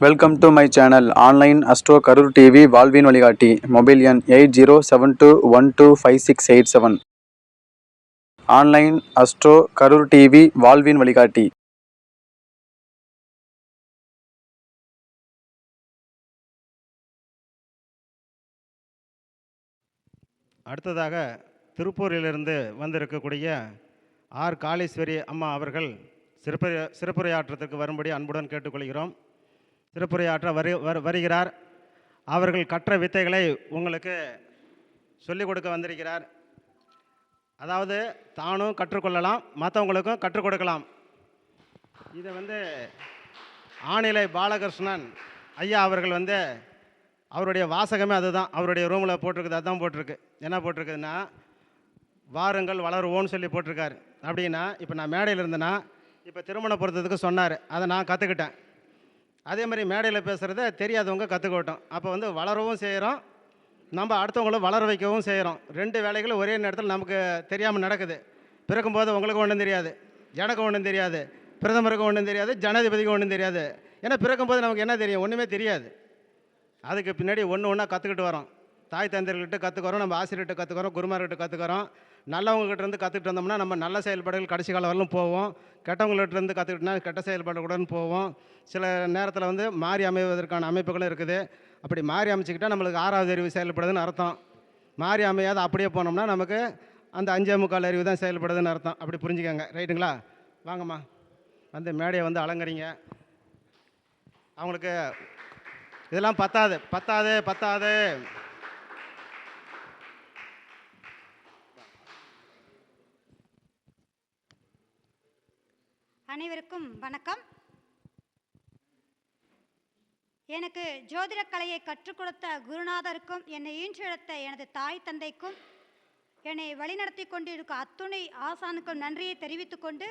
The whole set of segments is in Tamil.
Welcome to my channel online astro Karur TV வாழ்வின் வழிகாட்டி மொபைல் எண் eight zero seven two one two five six eight seven online astro Karur TV வாழ்வின் வழிகாட்டி அடுத்ததாக திருப்பூரிலிருந்து வந்திருக்கக்கூடிய ஆர் காளீஸ்வரி அம்மா அவர்கள் சிறப்புரை சிறப்புரையாற்றத்துக்கு வரும்படி அன்புடன் கேட்டுக்கொள்கிறோம். திருப்புரையாற்ற வரு வரு- வருகிறார். அவர்கள் கற்ற வித்தைகளை உங்களுக்கு சொல்லிக் கொடுக்க வந்திருக்கிறார். அதாவது தானும் கற்றுக்கொள்ளலாம் மற்றவங்களுக்கும் கற்றுக் கொடுக்கலாம். இதை வந்து ஆணிலை பாலகிருஷ்ணன் ஐயா அவர்கள் வந்து அவருடைய வாசகமே அதுதான். அவருடைய ரூமில் போட்டிருக்குது அதுதான் போட்டிருக்கு. என்ன போட்டிருக்குதுன்னா வாருங்கள் வளருவோன்னு சொல்லி போட்டிருக்காரு. அப்படின்னா இப்போ நான் மேடையில் இருந்தேன்னா இப்போ திருமண பொருத்தத்துக்கு சொன்னார். அதை நான் கற்றுக்கிட்டேன் அதே மாதிரி மேடையில் பேசுகிறத தெரியாதவங்க கற்றுக்கட்டும் அப்போ வந்து வளரவும் செய்கிறோம் நம்ம அடுத்தவங்களும் வளர வைக்கவும் செய்கிறோம் ரெண்டு வேலைகளும் ஒரே நேரத்தில் நமக்கு தெரியாமல் நடக்குது. பிறக்கும்போது உங்களுக்கு ஒன்றும் தெரியாது. எனக்கு ஒன்றும் தெரியாது. பிரதமருக்கு ஒன்றும் தெரியாது. ஜனாதிபதிக்கு ஒன்றும் தெரியாது. ஏன்னா பிறக்கும்போது நமக்கு என்ன தெரியும்? ஒன்றுமே தெரியாது. அதுக்கு பின்னாடி ஒன்று ஒன்றா கற்றுக்கிட்டு வரோம். தாய் தந்தையர்கிட்ட கற்றுக்கிறோம் நம்ம ஆசிரியர்கிட்ட கற்றுக்கிறோம் குருமார்கிட்ட கற்றுக்கிறோம் நல்லவங்ககிட்ட இருந்து கற்றுக்கிட்டு வந்தோம்னா நம்ம நல்ல செயல்பாடுகள் கடைசி காலம் வரலும் போவோம். கெட்டவங்கள்ட்ட இருந்து கற்றுக்கிட்டோம்னா கெட்ட செயல்பாடுகளுடன் போவோம். சில நேரத்தில் வந்து மாறி அமைவதற்கான அமைப்புகளும் இருக்குது. அப்படி மாறி அமைச்சிக்கிட்டால் நம்மளுக்கு ஆறாவது அறிவு செயல்படுதுன்னு அர்த்தம். மாறி அமையாத அப்படியே போனோம்னா நமக்கு அந்த அஞ்சே முக்கால் அறிவு தான் செயல்படுதுன்னு அர்த்தம். அப்படி புரிஞ்சுக்கோங்க. ரைட்டுங்களா? வாங்கம்மா. வந்து மேடையை வந்து அலங்கரிங்க. அவங்களுக்கு இதெல்லாம் பத்தாது. பத்தாது பத்தாது. அனைவருக்கும் வணக்கம். எனக்கு ஜோதிடக் கலையை கற்றுக் கொடுத்த குருநாதருக்கும் என்னை ஈன்றெடுத்த எனது தாய் தந்தைக்கும் என்னை வழிநடத்தி கொண்டிருக்கும் அத்துணை ஆசானுக்கும் நன்றியை தெரிவித்துக் கொண்டு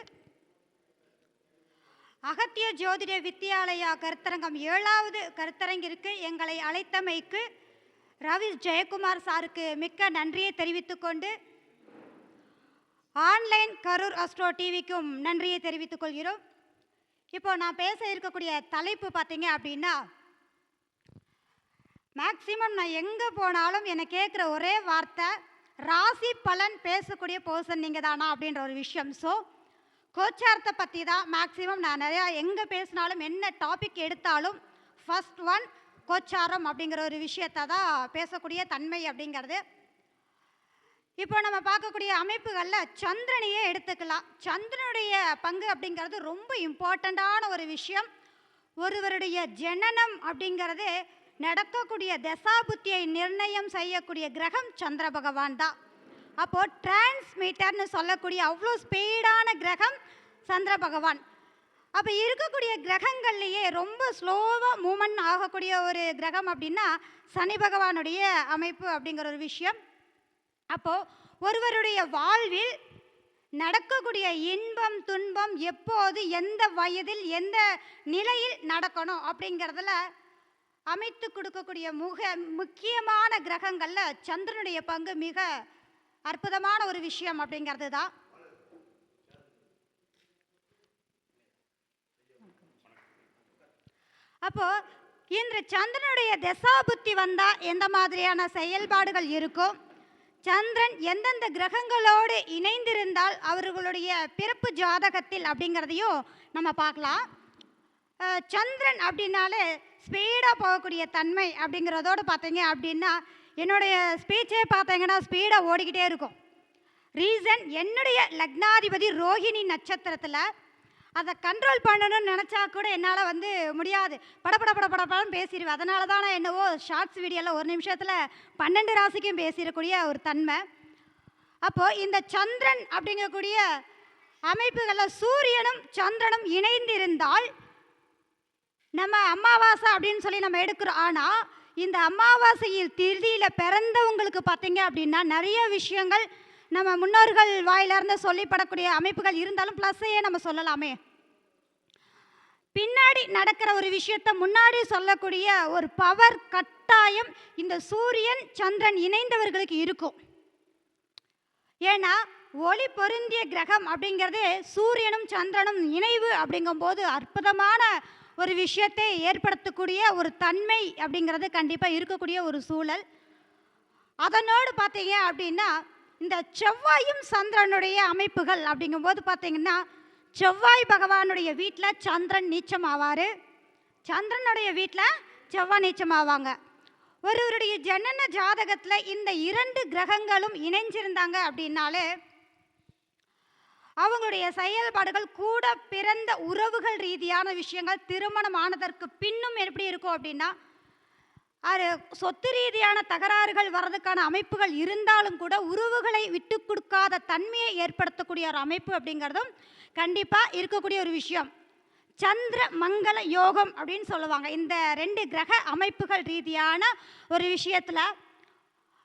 அகத்திய ஜோதிட வித்தியாலயா கருத்தரங்கம் ஏழாவது கருத்தரங்கிற்கு எங்களை அழைத்தமைக்கு ரவி ஜெயக்குமார் சாருக்கு மிக்க நன்றியை தெரிவித்துக்கொண்டு ஆன்லைன் கரூர் அஸ்ட்ரோ டிவிக்கும் நன்றியை தெரிவித்துக் கொள்கிறோம். இப்போ நான் பேச இருக்கக்கூடிய தலைப்பு பார்த்தீங்க அப்படின்னா மேக்சிமம் நான் எங்கே போனாலும் என்னை கேட்குற ஒரே வார்த்தை ராசி பலன் பேசக்கூடிய பர்சன் நீங்கள் தானா அப்படின்ற ஒரு விஷயம். ஸோ கோச்சாரத்தை பற்றி தான் மேக்சிமம் நான் நிறையா எங்கே பேசினாலும் என்ன டாபிக் எடுத்தாலும் ஃபஸ்ட் ஒன் கோச்சாரம் அப்படிங்கிற ஒரு விஷயத்தை தான் பேசக்கூடிய தன்மை அப்படிங்கிறது. இப்போ நம்ம பார்க்கக்கூடிய அமைப்புகளில் சந்திரனையே எடுத்துக்கலாம். சந்திரனுடைய பங்கு அப்படிங்கிறது ரொம்ப இம்பார்ட்டண்ட்டான ஒரு விஷயம். ஒருவருடைய ஜனனம் அப்படிங்கிறது நடக்கக்கூடிய தசாபுத்தியை நிர்ணயம் செய்யக்கூடிய கிரகம் சந்திர பகவான் தான். அப்போது டிரான்ஸ்மீட்டர்னு சொல்லக்கூடிய அவ்வளோ ஸ்பீடான கிரகம் சந்திர பகவான். அப்போ இருக்கக்கூடிய கிரகங்கள்லேயே ரொம்ப ஸ்லோவாக மூமெண்ட் ஆகக்கூடிய ஒரு கிரகம் அப்படின்னா சனி பகவானுடைய அமைப்பு அப்படிங்கிற ஒரு விஷயம். அப்போது ஒருவருடைய வாழ்வில் நடக்கக்கூடிய இன்பம் துன்பம் எப்போது எந்த வயதில் எந்த நிலையில் நடக்கணும் அப்படிங்கிறதுல அமைத்து கொடுக்கக்கூடிய முக முக்கியமான கிரகங்களில் சந்திரனுடைய பங்கு மிக அற்புதமான ஒரு விஷயம் அப்படிங்கிறது தான். அப்போ இன்று சந்திரனுடைய தசாபுத்தி வந்தால் எந்த மாதிரியான செயல்பாடுகள் இருக்கும்? சந்திரன் எந்தெந்த கிரகங்களோடு இணைந்திருந்தால் அவர்களுடைய பிறப்பு ஜாதகத்தில் அப்படிங்கிறதையும் நம்ம பார்க்கலாம். சந்திரன் அப்படின்னாலே ஸ்பீடாக போகக்கூடிய தன்மை அப்படிங்கிறதோடு பார்த்தீங்க அப்படின்னா என்னுடைய ஸ்பீச்சே பார்த்தீங்கன்னா ஸ்பீடாக ஓடிக்கிட்டே இருக்கும். ரீசன் என்னுடைய லக்னாதிபதி ரோஹிணி நட்சத்திரத்தில் அதை கண்ட்ரோல் பண்ணணும்னு நினச்சா கூட என்னால் வந்து முடியாது. படபட பட படம் பேசிடுவேன். அதனால தான் நான் என்னவோ ஷார்ட்ஸ் வீடியோவில் ஒரு நிமிஷத்தில் பன்னெண்டு ராசிக்கும் பேசிடக்கூடிய ஒரு தன்மை. அப்போது இந்த சந்திரன் அப்படிங்கக்கூடிய அமைப்புகளில் சூரியனும் சந்திரனும் இணைந்திருந்தால் நம்ம அமாவாசை அப்படின்னு சொல்லி நம்ம எடுக்கிறோம். ஆனால் இந்த அமாவாசையில் திருதியில் பிறந்தவங்களுக்கு பார்த்தீங்க அப்படின்னா நிறைய விஷயங்கள் நம்ம முன்னோர்கள் வாயிலிருந்து சொல்லிப்படக்கூடிய அமைப்புகள் இருந்தாலும் ப்ளஸ்ஸையே நம்ம சொல்லலாமே. பின்னாடி நடக்கிற ஒரு விஷயத்த முன்னாடி சொல்லக்கூடிய ஒரு பவர் கட்டாயம் இந்த சூரியன் சந்திரன் இணைந்தவர்களுக்கு இருக்கும். ஏன்னா ஒளி பொருந்திய கிரகம் அப்படிங்கிறதே சூரியனும் சந்திரனும் இணைவு அப்படிங்கும்போது அற்புதமான ஒரு விஷயத்தை ஏற்படுத்தக்கூடிய ஒரு தன்மை அப்படிங்கிறது கண்டிப்பாக இருக்கக்கூடிய ஒரு சூழல். அதனோடு பார்த்தீங்க அப்படின்னா இந்த செவ்வாயும் சந்திரனுடைய அமைப்புகள் அப்படிங்கும்போது பார்த்தீங்கன்னா செவ்வாய் பகவானுடைய வீட்டில் சந்திரன் நீச்சம் ஆவார் சந்திரனுடைய வீட்டில் செவ்வாய் நீச்சம் ஆவாங்க ஒருவருடைய ஜனன ஜாதகத்தில் இந்த இரண்டு கிரகங்களும் இணைஞ்சிருந்தாங்க அப்படின்னாலே அவங்களுடைய செயல்பாடுகள் கூட பிறந்த உறவுகள் ரீதியான விஷயங்கள் திருமணம் ஆனதற்கு பின்னும் எப்படி இருக்கும் அப்படின்னா அது சொத்து ரீதியான தகராறுகள் வர்றதுக்கான அமைப்புகள் இருந்தாலும் கூட உறவுகளை விட்டு கொடுக்காத தன்மையை ஏற்படுத்தக்கூடிய ஒரு அமைப்பு அப்படிங்கிறதும் கண்டிப்பாக இருக்கக்கூடிய ஒரு விஷயம். சந்திர மங்கள யோகம் அப்படின்னு சொல்லுவாங்க. இந்த ரெண்டு கிரக அமைப்புகள் ரீதியான ஒரு விஷயத்தில்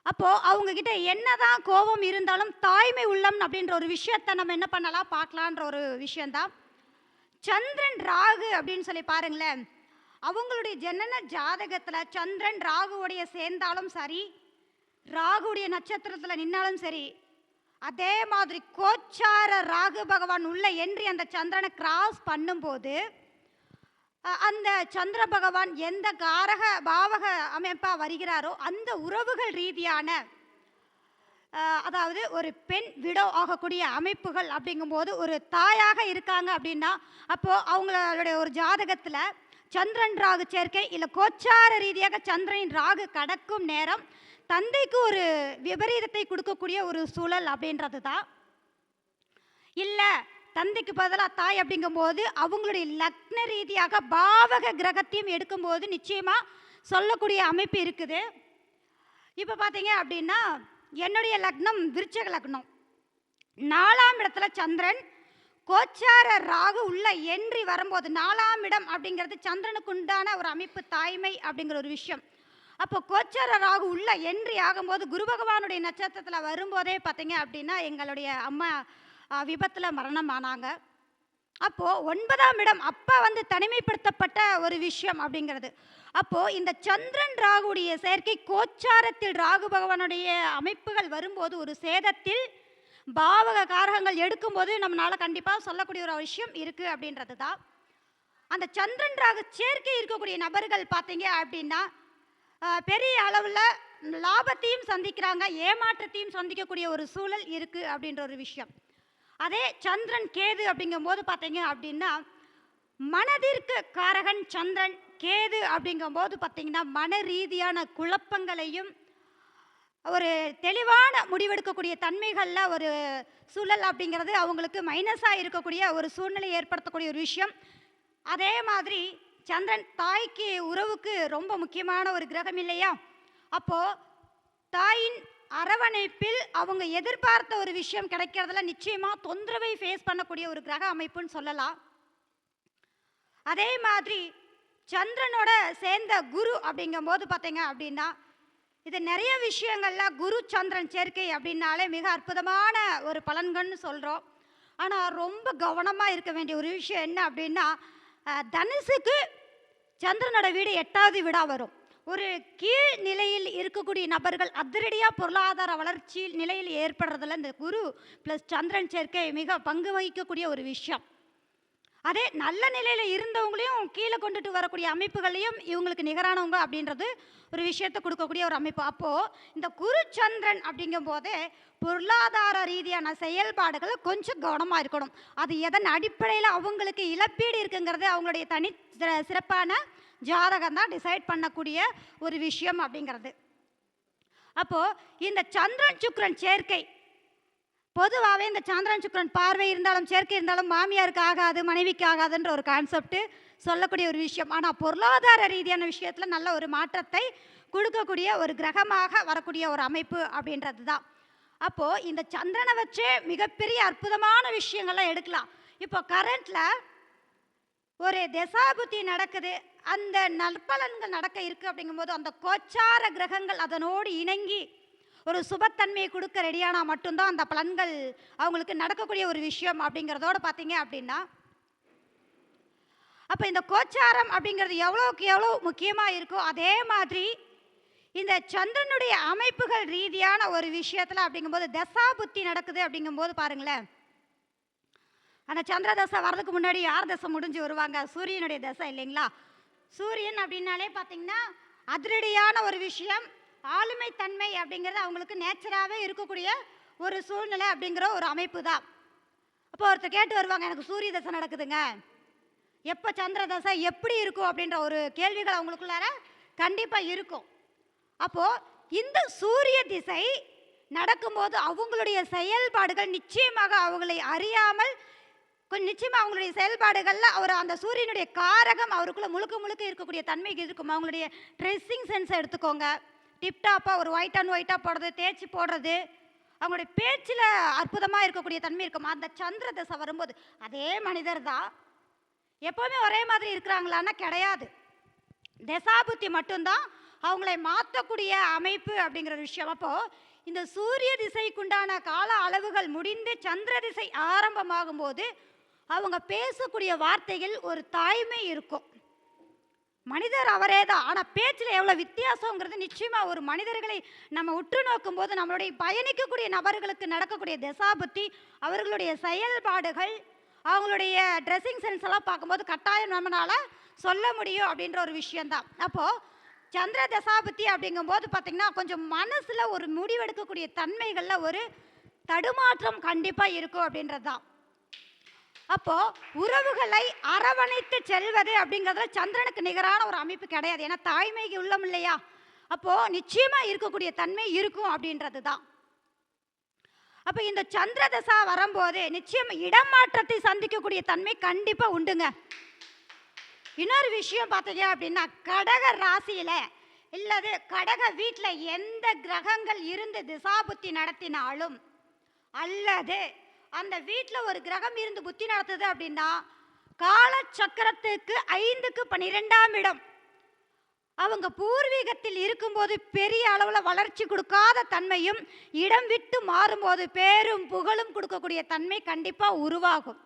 அப்போது அவங்கக்கிட்ட என்னதான் கோபம் இருந்தாலும் தாய்மை உள்ளம் அப்படின்ற ஒரு விஷயத்தை நம்ம என்ன பண்ணலாம்? பார்க்கலான்ற ஒரு விஷயந்தான் சந்திரன் ராகு அப்படின்னு சொல்லி பாருங்களேன். அவங்களுடைய ஜனன ஜாதகத்தில் சந்திரன் ராகுவுடைய சேர்ந்தாலும் சரி ராகுடைய நட்சத்திரத்தில் நின்னாலும் சரி அதே மாதிரி கோச்சார ராகு பகவான் உள்ள என்று அந்த சந்திரனை கிராஸ் பண்ணும்போது அந்த சந்திர பகவான் எந்த காரக பாவக அமைப்பாக வருகிறாரோ அந்த உறவுகள் ரீதியான அதாவது ஒரு பெண் விடோ ஆகக்கூடிய அமைப்புகள் அப்படிங்கும்போது ஒரு தாயாக இருக்காங்க அப்படின்னா அப்போது அவங்களுடைய ஒரு ஜாதகத்தில் சந்திரன் ராகு சேர்க்கை இல்லை கோச்சார ரீதியாக சந்திரனின் ராகு கடக்கும் நேரம் தந்தைக்கு ஒரு விபரீதத்தை கொடுக்கக்கூடிய ஒரு சூழல் அப்படின்றது தான் இல்லை தந்தைக்கு பதிலாக தாய் அப்படிங்கும்போது அவங்களுடைய லக்ன ரீதியாக பாவக கிரகத்தையும் எடுக்கும்போது நிச்சயமாக சொல்லக்கூடிய அமைப்பு இருக்குது. இப்போ பார்த்தீங்க அப்படின்னா என்னுடைய லக்னம் விருச்சக லக்னம். நாலாம் இடத்துல சந்திரன் கோச்சார ராகு உள்ள என்றி வரும்போது நாலாம் இடம் அப்படிங்கிறது சந்திரனுக்கு உண்டான ஒரு அமைப்பு தாய்மை அப்படிங்கிற ஒரு விஷயம். அப்போ கோச்சார ராகு உள்ள என்றி ஆகும்போது குரு பகவானுடைய நட்சத்திரத்தில் வரும்போதே பார்த்தீங்க அப்படின்னா எங்களுடைய அம்மா விபத்தில் மரணம் ஆனாங்க அப்போது ஒன்பதாம் இடம் அப்போ வந்து தனிமைப்படுத்தப்பட்ட ஒரு விஷயம் அப்படிங்கிறது. அப்போது இந்த சந்திரன் ராகுடைய செயற்கை கோச்சாரத்தில் ராகு பகவானுடைய அமைப்புகள் வரும்போது ஒரு சேதத்தில் பாவக காரகங்கள் எடுக்கும்போது நம்மளால் கண்டிப்பாக சொல்லக்கூடிய ஒரு விஷயம் இருக்குது அப்படின்றது தான் அந்த சந்திரன்றாக சேர்க்கை இருக்கக்கூடிய நபர்கள் பார்த்தீங்க அப்படின்னா பெரிய அளவில் லாபத்தையும் சந்திக்கிறாங்க ஏமாற்றத்தையும் சந்திக்கக்கூடிய ஒரு சூழல் இருக்குது அப்படின்ற ஒரு விஷயம். அதே சந்திரன் கேது அப்படிங்கும்போது பார்த்தீங்க அப்படின்னா மனதிற்கு காரகன் சந்திரன் கேது அப்படிங்கும்போது பார்த்தீங்கன்னா மன ரீதியான குழப்பங்களையும் ஒரு தெளிவான முடிவெடுக்கக்கூடிய தன்மைகளில் ஒரு சூழல் அப்படிங்கிறது அவங்களுக்கு மைனஸாக இருக்கக்கூடிய ஒரு சூழ்நிலை ஏற்படுத்தக்கூடிய ஒரு விஷயம். அதே மாதிரி சந்திரன் தாய்க்கு உறவுக்கு ரொம்ப முக்கியமான ஒரு கிரகம் இல்லையா? அப்போது தாயின் அரவணைப்பில் அவங்க எதிர்பார்த்த ஒரு விஷயம் கிடைக்கிறதுல நிச்சயமாக தொந்தரவை ஃபேஸ் பண்ணக்கூடிய ஒரு கிரக அமைப்புன்னு சொல்லலாம். அதே மாதிரி சந்திரனோட சேர்ந்த குரு அப்படிங்கும்போது பார்த்தீங்க அப்படின்னா இது நிறைய விஷயங்கள்ல குரு சந்திரன் சேர்க்கை அப்படின்னாலே மிக அற்புதமான ஒரு பலன்கள்னு சொல்கிறோம் ஆனால் ரொம்ப கவனமாக இருக்க வேண்டிய ஒரு விஷயம் என்ன அப்படின்னா தனுசுக்கு சந்திரனோட வீடு எட்டாவது வீடாக வரும். ஒரு கீழ் நிலையில் இருக்கக்கூடிய நபர்கள் அதிரடியாக பொருளாதார வளர்ச்சி நிலையில் ஏற்படுறதுல இந்த குரு ப்ளஸ் சந்திரன் சேர்க்கை மிக பங்கு வகிக்கக்கூடிய ஒரு விஷயம். அதே நல்ல நிலையில் இருந்தவங்களையும் கீழே கொண்டுட்டு வரக்கூடிய அமைப்புகளையும் இவங்களுக்கு நிகரானவங்க அப்படின்றது ஒரு விஷயத்தை கொடுக்கக்கூடிய ஒரு அமைப்பு. அப்போது இந்த குருச்சந்திரன் அப்படிங்கும் போதே பொருளாதார ரீதியான செயல்பாடுகள் கொஞ்சம் கவனமாக இருக்கணும். அது எதன் அடிப்படையில் அவங்களுக்கு இழப்பீடு இருக்குங்கிறது அவங்களுடைய தனி சிற- சிறப்பான ஜாதகம் தான் டிசைட் பண்ணக்கூடிய ஒரு விஷயம் அப்படிங்கிறது. அப்போது இந்த சந்திரன் சுக்ரன் சேர்க்கை பொதுவாகவே இந்த சந்திரன் சுக்கிரன் பார்வை இருந்தாலும் சேர்க்கை இருந்தாலும் மாமியாருக்கு ஆகாது மனைவிக்கு ஆகாதுன்ற ஒரு கான்செப்ட் சொல்லக்கூடிய ஒரு விஷயம். ஆனால் பொருளாதார ரீதியான விஷயத்தில் நல்ல ஒரு மாற்றத்தை கொடுக்கக்கூடிய ஒரு கிரகமாக வரக்கூடிய ஒரு அமைப்பு அப்படின்றது தான் அப்போது இந்த சந்திரனை வச்சே மிகப்பெரிய அற்புதமான விஷயங்கள்லாம் எடுக்கலாம். இப்போ கரண்ட்டில் ஒரு தசாபுத்தி நடக்குது. அந்த நற்பலன்கள் நடக்க இருக்குது அப்படிங்கும்போது அந்த கோச்சார கிரகங்கள் அதனோடு இணங்கி ஒரு சுபத்தன்மையை கொடுக்க ரெடியானா மட்டும்தான் அந்த பலன்கள் அவங்களுக்கு நடக்கக்கூடிய ஒரு விஷயம் அப்படிங்கிறதோட பார்த்தீங்க அப்படின்னா அப்போ இந்த கோச்சாரம் அப்படிங்கிறது எவ்வளோக்கு எவ்வளோ முக்கியமாக இருக்கோ அதே மாதிரி இந்த சந்திரனுடைய அமைப்புகள் ரீதியான ஒரு விஷயத்தில் அப்படிங்கும்போது தசா புத்தி நடக்குது அப்படிங்கும்போது பாருங்களேன். அந்த சந்திர தசை வர்றதுக்கு முன்னாடி யார் தசை முடிஞ்சு வருவாங்க? சூரியனுடைய தசை இல்லைங்களா? சூரியன் அப்படின்னாலே பார்த்தீங்கன்னா அதிரடியான ஒரு விஷயம். ஆளுமை தன்மை அப்படிங்கிறது அவங்களுக்கு நேச்சராகவே இருக்கக்கூடிய ஒரு சூழ்நிலை அப்படிங்கிற ஒரு அமைப்பு தான் அப்போ ஒருத்தர் கேட்டு வருவாங்க எனக்கு சூரிய தசை நடக்குதுங்க. எப்போ சந்திர தசை எப்படி இருக்கும்? அப்படின்ற ஒரு கேள்விகள் அவங்களுக்குள்ளார கண்டிப்பாக இருக்கும். அப்போது இந்த சூரிய திசை நடக்கும்போது அவங்களுடைய செயல்பாடுகள் நிச்சயமாக அவங்களை அறியாமல் கொஞ்சம் நிச்சயமாக அவங்களுடைய செயல்பாடுகளில் அவர் அந்த சூரியனுடைய காரகம் அவருக்குள்ளே முழுக்க முழுக்க இருக்கக்கூடிய தன்மைக்கு இருக்கும். அவங்களுடைய ட்ரெஸ்ஸிங் சென்ஸை எடுத்துக்கோங்க. டிப்டாப்பாக ஒரு ஒயிட் அண்ட் ஒயிட்டாக போடுறது தேய்ச்சி போடுறது. அவங்களுடைய பேச்சில் அற்புதமாக இருக்கக்கூடிய தன்மை இருக்குமா. அந்த சந்திர தசை வரும்போது அதே மனிதர் தான். எப்போவுமே ஒரே மாதிரி இருக்கிறாங்களான்னா கிடையாது. தசாபுத்தி மட்டும்தான் அவங்களை மாற்றக்கூடிய அமைப்பு அப்படிங்கிற விஷயம். அப்போது இந்த சூரிய திசைக்குண்டான கால அளவுகள் முடிந்து சந்திர திசை ஆரம்பமாகும் போது அவங்க பேசக்கூடிய வார்த்தைகள் ஒரு தாய்மை இருக்கும். மனிதர் அவரே தான். ஆனால் பேச்சில் எவ்வளோ வித்தியாசங்கிறது நிச்சயமாக ஒரு மனிதர்களை நம்ம உற்று நோக்கும் போது நம்மளுடைய பயணிக்கக்கூடிய நபர்களுக்கு நடக்கக்கூடிய தசாபுத்தி அவர்களுடைய செயல்பாடுகள் அவங்களுடைய ட்ரெஸ்ஸிங் சென்ஸ் எல்லாம் பார்க்கும்போது கட்டாயம் நம்மளால் சொல்ல முடியும் அப்படின்ற ஒரு விஷயந்தான் அப்போது சந்திர தசாபுத்தி அப்படிங்கும்போது பார்த்திங்கன்னா கொஞ்சம் மனசில் ஒரு முடிவெடுக்கக்கூடிய தன்மைகளில் ஒரு தடுமாற்றம் கண்டிப்பாக இருக்கும் அப்படின்றது தான் அப்போ உறவுகளை அரவணைத்து செல்வது அப்படிங்கிறதுல சந்திரனுக்கு நிகரான ஒரு அமைப்பு கிடையாது. ஏன்னா தாய்மைக்கு உள்ளம் இல்லையா? அப்போ நிச்சயமா இருக்கக்கூடிய தன்மை இருக்கும் அப்படின்றது தான் அப்ப இந்த சந்திர தசா வரும்போது நிச்சயம் இடமாற்றத்தை சந்திக்கக்கூடிய தன்மை கண்டிப்பா உண்டுங்க. இன்னொரு விஷயம் பார்த்தீங்க அப்படின்னா கடக ராசியில இல்லது கடக வீட்டில் எந்த கிரகங்கள் இருந்து திசாபுத்தி நடத்தினாலும் அல்லது அந்த வீட்டில் ஒரு கிரகம் இருந்து புத்தி நடத்துது அப்படின்னா கால சக்கரத்துக்கு ஐந்துக்கு பன்னிரெண்டாம் இடம். அவங்க பூர்வீகத்தில் இருக்கும்போது பெரிய அளவில் வளர்ச்சி கொடுக்காத தன்மையும் இடம் விட்டு மாறும்போது பேரும் புகழும் கொடுக்கக்கூடிய தன்மை கண்டிப்பாக உருவாகும்.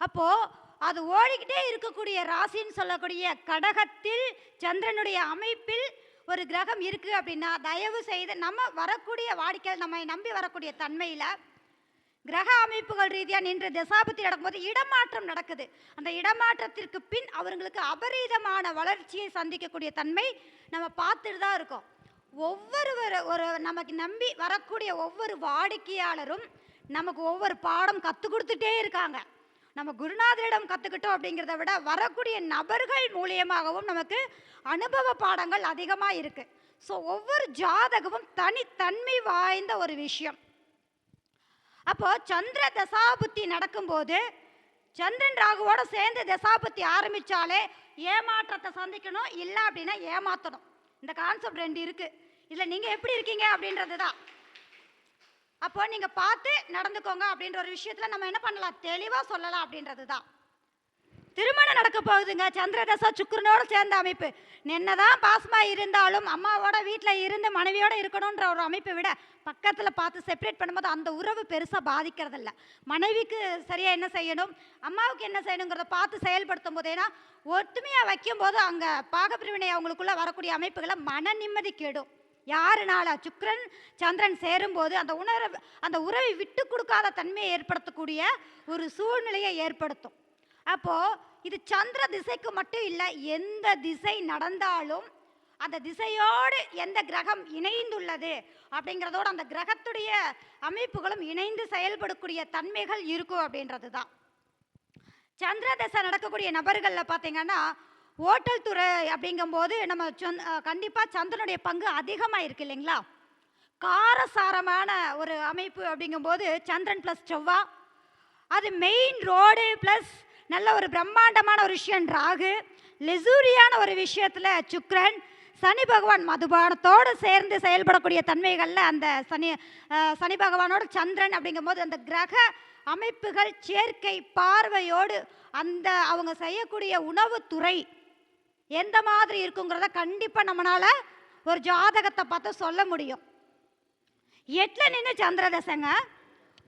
அப்போது அது ஓடிக்கிட்டே இருக்கக்கூடிய ராசின்னு சொல்லக்கூடிய கடகத்தில் சந்திரனுடைய அமைப்பில் ஒரு கிரகம் இருக்குது அப்படின்னா தயவு செய்து நம்ம வரக்கூடிய வாடிக்கையாளர் நம்மை நம்பி வரக்கூடிய தன்மையில் கிரக அமைப்புகள் ரீதியாக நின்று தசாபத்தி நடக்கும்போது இடமாற்றம் நடக்குது. அந்த இடமாற்றத்திற்கு பின் அவர்களுக்கு அபரீதமான வளர்ச்சியை சந்திக்கக்கூடிய தன்மை நம்ம பார்த்துட்டு தான் இருக்கோம். ஒவ்வொருவர் ஒரு நமக்கு நம்பி வரக்கூடிய ஒவ்வொரு வாடிக்கையாளரும் நமக்கு ஒவ்வொரு பாடம் கற்றுக் கொடுத்துட்டே இருக்காங்க. நம்ம குருநாதரிடம் கற்றுக்கிட்டோம் அப்படிங்கிறத விட வரக்கூடிய நபர்கள் மூலியமாகவும் நமக்கு அனுபவ பாடங்கள் அதிகமாக இருக்குது ஸோ ஒவ்வொரு ஜாதகமும் தனித்தன்மை வாய்ந்த ஒரு விஷயம். அப்போ சந்திர தசாபுத்தி நடக்கும்போது சந்திரன் ராகுவோட சேர்ந்து தசாபுத்தி ஆரம்பித்தாலே ஏமாற்றத்தை சந்திக்கணும் இல்லை அப்படின்னா ஏமாத்தணும். இந்த கான்செப்ட் ரெண்டு இருக்குது இதில் நீங்கள் எப்படி இருக்கீங்க அப்படின்றது தான் அப்போ நீங்கள் பார்த்து நடந்துக்கோங்க அப்படின்ற ஒரு விஷயத்தில் நம்ம என்ன பண்ணலாம்? தெளிவாக சொல்லலாம் அப்படின்றது தான் திருமணம் நடக்க போகுதுங்க. சந்திரதசா சுக்கிரனோட சேர்ந்த அமைப்பு. என்னதான் பாசமாக இருந்தாலும் அம்மாவோட வீட்டில் இருந்து மனைவியோட இருக்கணுன்ற ஒரு அமைப்பை விட பக்கத்தில் பார்த்து செப்பரேட் பண்ணும்போது அந்த உறவு பெருசாக பாதிக்கிறதில்ல. மனைவிக்கு சரியாக என்ன செய்யணும் அம்மாவுக்கு என்ன செய்யணுங்கிறத பார்த்து செயல்படுத்தும் போது ஏன்னா வைக்கும் போது அங்கே பாகப்பிரிவினை அவங்களுக்குள்ள வரக்கூடிய அமைப்புகளை மன நிம்மதி கெடும். யாருனால? சுக்கிரன் சந்திரன் சேரும்போது அந்த உணர்வு அந்த உறவை விட்டு கொடுக்காத தன்மையை ஏற்படுத்தக்கூடிய ஒரு சூழ்நிலையை ஏற்படுத்தும். அப்போது இது சந்திர திசைக்கு மட்டும் இல்லை எந்த திசை நடந்தாலும் அந்த திசையோடு எந்த கிரகம் இணைந்துள்ளது அப்படிங்கிறதோட அந்த கிரகத்துடைய அமைப்புகளும் இணைந்து செயல்படக்கூடிய தன்மைகள் இருக்கும் அப்படின்றது தான் சந்திர திசை நடக்கக்கூடிய நபர்களில் பார்த்தீங்கன்னா ஓட்டல் துறை அப்படிங்கும்போது நம்ம சொந் கண்டிப்பாக சந்திரனுடைய பங்கு அதிகமாக இருக்கு இல்லைங்களா? காரசாரமான ஒரு அமைப்பு அப்படிங்கும்போது சந்திரன் ப்ளஸ் செவ்வா அது மெயின் ரோடு ப்ளஸ் நல்ல ஒரு பிரம்மாண்டமான ஒரு விஷயம். ராகு லெசூரியான ஒரு விஷயத்தில் சுக்ரன் சனி பகவான் மதுபானத்தோடு சேர்ந்து செயல்படக்கூடிய தன்மைகளில் அந்த சனி சனி பகவானோட சந்திரன் அப்படிங்கும்போது அந்த கிரக அமைப்புகள் சேர்க்கை பார்வையோடு அந்த அவங்க செய்யக்கூடிய உணவுத்துறை எந்த மாதிரி இருக்குங்கிறத கண்டிப்பாக நம்மளால் ஒரு ஜாதகத்தை பார்த்து சொல்ல முடியும். எட்டில் நின்று சந்திரதசைங்க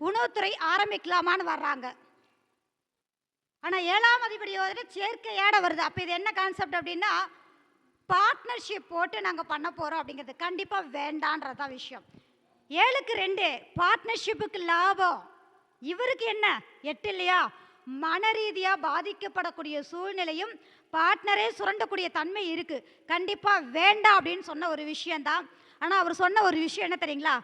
உணவுத்துறை ஆரம்பிக்கலாமான்னு வர்றாங்க. ஆனால் ஏழாம் அதிபதி வந்து சேர்க்கையாட வருது. அப்போ இது என்ன கான்செப்ட் அப்படின்னா பார்ட்னர்ஷிப் போட்டு நாங்கள் பண்ண போகிறோம் அப்படிங்கிறது. கண்டிப்பாக வேண்டான்றதான் விஷயம். ஏழுக்கு ரெண்டு பார்ட்னர்ஷிப்புக்கு லாபம். இவருக்கு என்ன? எட்டு இல்லையா? மன ரீதியாக பாதிக்கப்படக்கூடிய சூழ்நிலையும் பார்ட்னரே சுரண்டக்கூடிய தன்மை இருக்குது கண்டிப்பாக வேண்டாம் அப்படின்னு சொன்ன ஒரு விஷயந்தான் ஆனால் அவர் சொன்ன ஒரு விஷயம் என்ன தெரியுங்களா?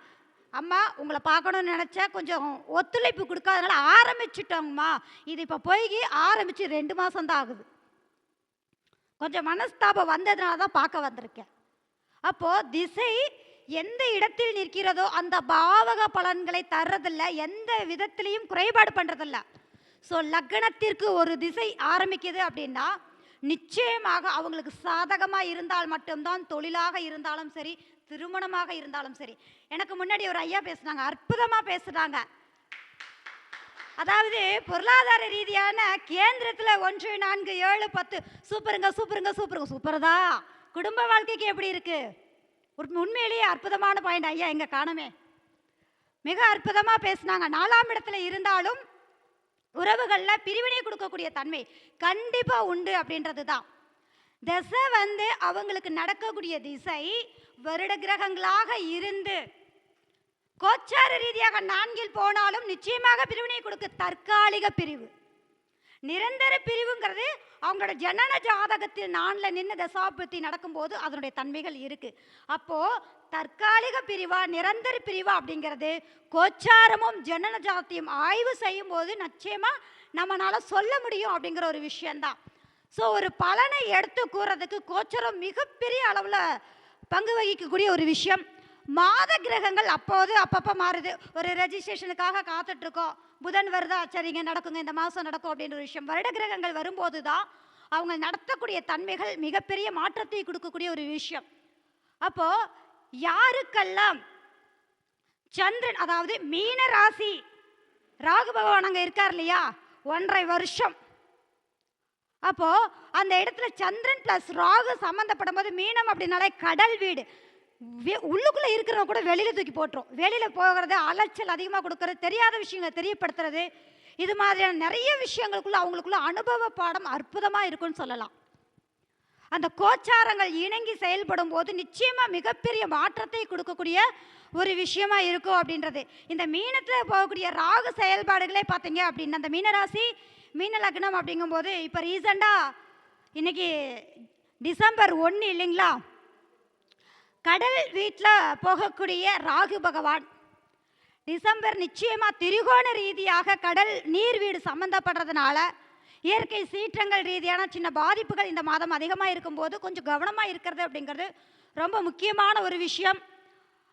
அம்மா உங்களை பார்க்கணும்னு நினச்சா கொஞ்சம் ஒத்துழைப்பு கொடுக்காதனால ஆரம்பிச்சிட்டோங்கம்மா. இது இப்போ போய் ஆரம்பித்து ரெண்டு மாதம்தான் ஆகுது. கொஞ்சம் மனஸ்தாபம் வந்ததுனால தான் பார்க்க வந்திருக்கேன். அப்போது திசை எந்த இடத்தில் நிற்கிறதோ அந்த பாவக பலன்களை தர்றதில்ல. எந்த விதத்திலையும் குறைபாடு பண்ணுறதில்ல ஸோ லக்னத்திற்கு ஒரு திசை ஆரம்பிக்குது அப்படின்னா நிச்சயமாக அவங்களுக்கு சாதகமாக இருந்தால் மட்டும்தான் தொழிலாக இருந்தாலும் சரி திருமணமாக இருந்தாலும் சரி. எனக்கு முன்னாடி ஒரு ஐயா பேசுனாங்க அற்புதமாக பேசுனாங்க அதாவது பொருளாதார ரீதியான கேந்திரத்தில் ஒன்று நான்கு ஏழு பத்து சூப்பருங்க சூப்பருங்க சூப்பருங்க. சூப்பர் தான். குடும்ப வாழ்க்கைக்கு எப்படி இருக்கு? உண்மையிலேயே அற்புதமான பாயிண்ட் ஐயா எங்க காணமே. மிக அற்புதமாக பேசுனாங்க. நாலாம் இடத்துல இருந்தாலும் உறவுகளில் பிரிவினை கொடுக்கக்கூடிய தன்மை கண்டிப்பாக உண்டு அப்படின்றது தான். திசை வந்து அவங்களுக்கு நடக்கக்கூடிய திசை வருட கிரகங்களாக இருந்து கோச்சார ரீதியாக நான்கில் போனாலும் நிச்சயமாக பிரிவினை கொடுக்க தற்காலிக பிரிவு. நிரந்தர பிரிவுங்கிறது அவங்களோட ஜனன ஜாதகத்தில் நான்ல நின்று தசாபத்தி நடக்கும்போது அதனுடைய தன்மைகள் இருக்கு. அப்போ தற்காலிக பிரிவா நிரந்தர பிரிவா அப்படிங்கிறது கோச்சாரமும் ஜனன ஜாதத்தையும் ஆய்வு செய்யும் போது நிச்சயமா நம்மளால சொல்ல முடியும் அப்படிங்கிற ஒரு விஷயம்தான். ஸோ ஒரு பலனை எடுத்து கூறதுக்கு கோச்சாரம் மிகப்பெரிய அளவில் பங்கு வகிக்கக்கூடிய ஒரு விஷயம். மாத கிரகங்கள் அப்போது அப்பப்போ மாறுது. ஒரு ரெஜிஸ்ட்ரேஷனுக்காக காத்துட்ருக்கோம். புதன் வருதா? சரிங்க நடக்குங்க. இந்த மாதம் நடக்கும் அப்படின்ற ஒரு விஷயம். வருட கிரகங்கள் வரும்போது தான் அவங்க நடத்தக்கூடிய தன்மைகள் மிகப்பெரிய மாற்றத்தை கொடுக்கக்கூடிய ஒரு விஷயம். அப்போது யாருக்கெல்லாம் சந்திரன் அதாவது மீன ராசி ராகு பகவான் அங்கே இருக்கார் இல்லையா? ஒன்றரை வருஷம். அப்போ அந்த இடத்துல சந்திரன் பிளஸ் ராகு சம்மந்தப்படும் போது மீனம் அப்படின்னாலே கடல் வீடு. உள்ளுக்குள்ளே இருக்கிறவங்க கூட வெளியில் தூக்கி போட்டுரும். வெளியில் போகிறது அலைச்சல் அதிகமாக கொடுக்கறது தெரியாத விஷயங்களை தெரியப்படுத்துறது. இது மாதிரியான நிறைய விஷயங்களுக்குள்ள அவங்களுக்குள்ள அனுபவ பாடம் அற்புதமாக இருக்குன்னு சொல்லலாம். அந்த கோச்சாரங்கள் இணங்கி செயல்படும் போது நிச்சயமாக மிகப்பெரிய மாற்றத்தை கொடுக்கக்கூடிய ஒரு விஷயமா இருக்கும் அப்படின்றது. இந்த மீனத்தில் போகக்கூடிய ராகு செயல்பாடுகளே பார்த்தீங்க அப்படின்னு அந்த மீனராசி மீன லக்னம் அப்படிங்கும்போது இப்போ ரீசண்டாக இன்னைக்கு டிசம்பர் ஒன்று இல்லைங்களா? கடல் வீட்டில் போகக்கூடிய ராகு பகவான் டிசம்பர் நிச்சயமாக திரிகோண ரீதியாக கடல் நீர் வீடு சம்மந்தப்படுறதுனால இயற்கை சீற்றங்கள் ரீதியான சின்ன பாதிப்புகள் இந்த மாதம் அதிகமாக இருக்கும்போது கொஞ்சம் கவனமாக இருக்கிறது அப்படிங்கிறது ரொம்ப முக்கியமான ஒரு விஷயம்.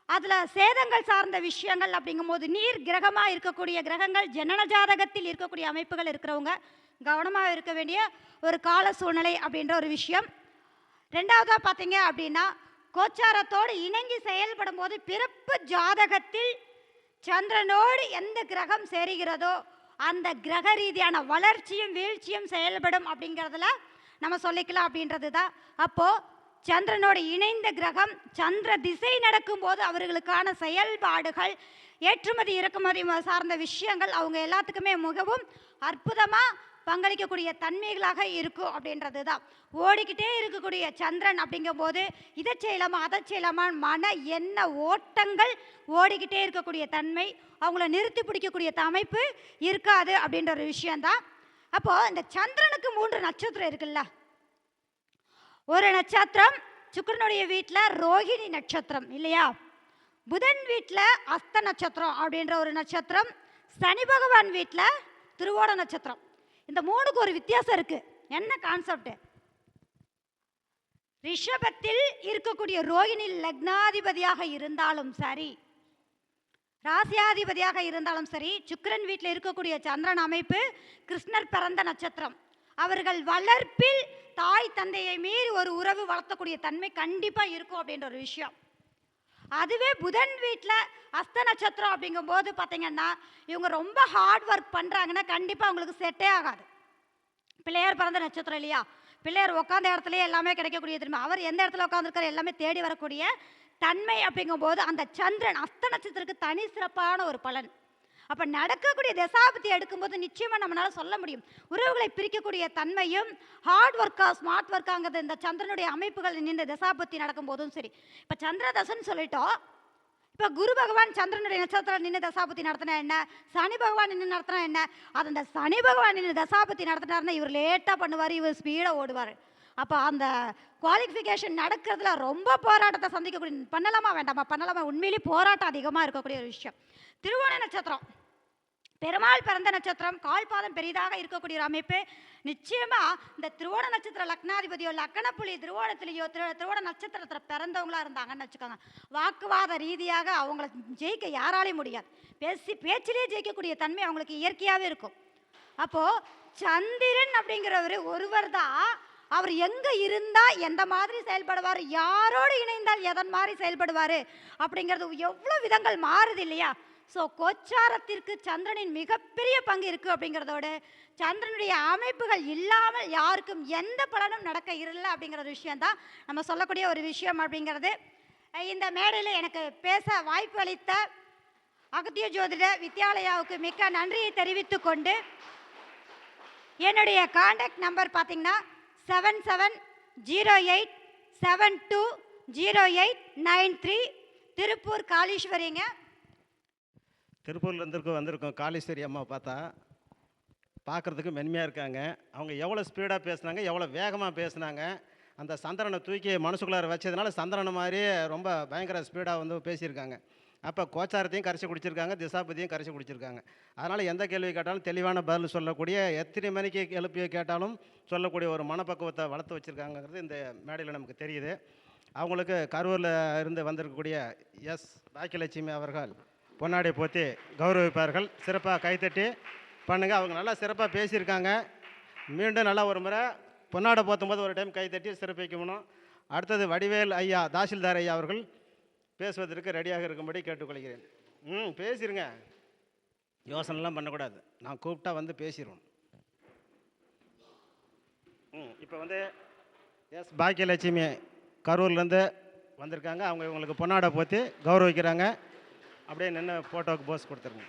அதில் சேதங்கள் சார்ந்த விஷயங்கள் அப்படிங்கும்போது நீர் கிரகமாக இருக்கக்கூடிய கிரகங்கள் ஜனன ஜாதகத்தில் இருக்கக்கூடிய அமைப்புகள் இருக்கிறவங்க கவனமாக இருக்க வேண்டிய ஒரு கால சூழ்நிலை அப்படின்ற ஒரு விஷயம். ரெண்டாவதாக பார்த்தீங்க அப்படின்னா கோச்சாரத்தோடு இணங்கி செயல்படும் போது பிறப்பு ஜாதகத்தில் சந்திரனோடு எந்த கிரகம் சேருகிறதோ அந்த கிரக ரீதியான வளர்ச்சியும் வீழ்ச்சியும் செயல்படும் அப்படிங்கிறதுல நம்ம சொல்லிக்கலாம் அப்படின்றது தான் அப்போது சந்திரனோடு இணைந்த கிரகம் சந்திர திசை நடக்கும்போது அவர்களுக்கான செயல்பாடுகள் ஏற்றுமதி இறக்குமதி சார்ந்த விஷயங்கள் அவங்க எல்லாத்துக்குமே மிகவும் அற்புதமாக பங்களிக்கக்கூடிய தன்மைகளாக இருக்கும் அப்படின்றது தான் ஓடிக்கிட்டே இருக்கக்கூடிய சந்திரன் அப்படிங்கும்போது இதை செய்யலாமா அதை செய்யலாமா மன எண்ண ஓட்டங்கள் ஓடிக்கிட்டே இருக்கக்கூடிய தன்மை அவங்கள நிறுத்தி பிடிக்கக்கூடிய அமைப்பு இருக்காது அப்படின்ற ஒரு விஷயந்தான் அப்போது இந்த சந்திரனுக்கு மூன்று நட்சத்திரம் இருக்குல்ல ஒரு நட்சத்திரம் சுக்கரனுடைய வீட்டில் ரோஹிணி நட்சத்திரம் இல்லையா? புதன் வீட்டில் அஸ்த நட்சத்திரம் அப்படின்ற ஒரு நட்சத்திரம் சனி பகவான் வீட்டில் திருவோட நட்சத்திரம். இந்த மூணுக்கு ஒரு வித்தியாசம் இருக்கு. என்ன கான்செப்ட் ரிஷபத்தில் இருக்கக்கூடிய ரோகிணி லக்னாதிபதியாக இருந்தாலும் சரி ராசியாதிபதியாக இருந்தாலும் சரி சுக்கரன் வீட்டில் இருக்கக்கூடிய சந்திரன் அமைப்பு கிருஷ்ணர் பிறந்த நட்சத்திரம். அவர்கள் வளர்ப்பில் தாய் தந்தையை மீறி ஒரு உறவு வளர்த்தக்கூடிய தன்மை கண்டிப்பாக இருக்கும் அப்படின்ற ஒரு விஷயம். அதுவே புதன் வீட்டில் அஸ்த நட்சத்திரம் அப்படிங்கும்போது பார்த்தீங்கன்னா இவங்க ரொம்ப ஹார்ட் ஒர்க் பண்ணுறாங்கன்னா கண்டிப்பாக அவங்களுக்கு செட்டே ஆகாது. பிள்ளையார் பிறந்த நட்சத்திரம் இல்லையா? பிள்ளையார் உட்காந்த இடத்துலயே எல்லாமே கிடைக்கக்கூடிய திரும்ப அவர் எந்த இடத்துல உட்காந்துருக்காரு எல்லாமே தேடி வரக்கூடிய தன்மை அப்படிங்கும்போது அந்த சந்திரன் அஸ்த நட்சத்திரத்துக்கு தனி சிறப்பான ஒரு பலன். அப்போ நடக்கக்கூடிய தசாபதி எடுக்கும்போது நிச்சயமாக நம்மளால் சொல்ல முடியும். உறவுகளை பிரிக்கக்கூடிய தன்மையும் ஹார்ட் ஒர்க்கா ஸ்மார்ட் ஒர்க்காங்கிறது இந்த சந்திரனுடைய அமைப்புகள் நின்று தசாபத்தி நடக்கும்போதும் சரி. இப்போ சந்திரதசன் சொல்லிட்டோம். இப்போ குரு பகவான் சந்திரனுடைய நட்சத்திரம் நின்று தசாபதி நடத்தினா என்ன? சனி பகவான் நின்று நடத்தினா என்ன? அது அந்த சனி பகவான் நின்று தசாபதி நடத்தினாருன்னா இவர் லேட்டாக பண்ணுவார் இவர் ஸ்பீடாக ஓடுவார். அப்போ அந்த குவாலிஃபிகேஷன் நடக்கிறதுல ரொம்ப போராட்டத்தை சந்திக்கக்கூடிய பண்ணலாமா வேண்டாமா? பண்ணலாமா? உண்மையிலேயே போராட்டம் அதிகமாக இருக்கக்கூடிய ஒரு விஷயம். திருவோண நட்சத்திரம். பெருமாள் பிறந்த நட்சத்திரம் கால்பாதம் பெரிதாக இருக்கக்கூடிய ஒரு அமைப்பு. நிச்சயமாக இந்த திருவோண நட்சத்திர லக்னாதிபதியோ லக்கணப்புலி திருவோணத்திலேயோ திரு திருவோண நட்சத்திரத்தில் பிறந்தவங்களா இருந்தாங்கன்னு வச்சுக்கோங்க. வாக்குவாத ரீதியாக அவங்கள ஜெயிக்க யாராலையும் முடியாது. பேசி பேச்சிலேயே ஜெயிக்கக்கூடிய தன்மை அவங்களுக்கு இயற்கையாகவே இருக்கும். அப்போ சந்திரன் அப்படிங்கிறவர் ஒருவர் தான். அவர் எங்கே இருந்தால் எந்த மாதிரி செயல்படுவார் யாரோடு இணைந்தால் எதன் மாதிரி செயல்படுவார் அப்படிங்கிறது எவ்வளோ விதங்கள் மாறுது இல்லையா? ஸோ கோச்சாரத்திற்கு சந்திரனின் மிகப்பெரிய பங்கு இருக்குது அப்படிங்கிறதோட சந்திரனுடைய அமைப்புகள் இல்லாமல் யாருக்கும் எந்த பலனும் நடக்க இல்லை அப்படிங்கிற ஒரு நம்ம சொல்லக்கூடிய ஒரு விஷயம் அப்படிங்கிறது. இந்த மேடையில் எனக்கு பேச வாய்ப்பு அளித்த அகத்திய ஜோதிட வித்யாலயாவுக்கு மிக்க நன்றியை தெரிவித்து கொண்டு என்னுடைய காண்டாக்ட் நம்பர் பார்த்தீங்கன்னா seven seven zero eight seven two zero eight nine three Tiruppur காளீஸ்வரிங்க. திருப்பூர்லேருந்து வந்திருக்கோம். காளீஸ்வரி அம்மா பார்த்தா பார்க்குறதுக்கு மென்மையாக இருக்காங்க. அவங்க எவ்வளோ ஸ்பீடாக பேசுனாங்க எவ்வளோ வேகமாக பேசுனாங்க. அந்த சந்திரனை தூக்கி மனசுக்குள்ளார வச்சதுனால சந்திரனை மாதிரியே ரொம்ப பயங்கர ஸ்பீடாக வந்து பேசியிருக்காங்க. அப்போ கோச்சாரத்தையும் கரைச்சி குடிச்சிருக்காங்க திசாபதியும் கரைச்சி குடிச்சிருக்காங்க. அதனால் எந்த கேள்வி கேட்டாலும் தெளிவான பதில் சொல்லக்கூடிய எத்தனை மணிக்கு எழுப்பி கேட்டாலும் சொல்லக்கூடிய ஒரு மனப்பக்குவத்தை வளர்த்து வச்சுருக்காங்கிறது இந்த மேடையில் நமக்கு தெரியுது. அவங்களுக்கு கரூரில் இருந்து வந்திருக்கக்கூடிய எஸ் பாக்கியலட்சுமி அவர்கள் பொன்னாடை போத்தி கௌரவிப்பார்கள். சிறப்பாக கைத்தட்டி பண்ணுங்கள் அவங்க நல்லா சிறப்பாக பேசியிருக்காங்க. மீண்டும் நல்லா ஒரு முறை பொன்னாடை போத்தும் போது ஒரு டைம் கைத்தட்டி சிறப்பிக்கணும் அடுத்தது வடிவேல் ஐயா தாசில்தார் ஐயா அவர்கள் பேசுவதற்கு ரெடியாக இருக்கும்படி கேட்டுக்கொள்கிறேன். ம் பேசிடுங்க யோசனைலாம் பண்ணக்கூடாது. நான் கூப்பிட்டா வந்து பேசிடுவோம் ம் இப்போ வந்து எஸ் பாக்கியலட்சுமி கரூர்லேருந்து வந்திருக்காங்க. அவங்க இவங்களுக்கு பொன்னாடை போற்றி கௌரவிக்கிறாங்க. அப்படியே நின்று ஃபோட்டோவுக்கு போஸ் கொடுத்துருங்க.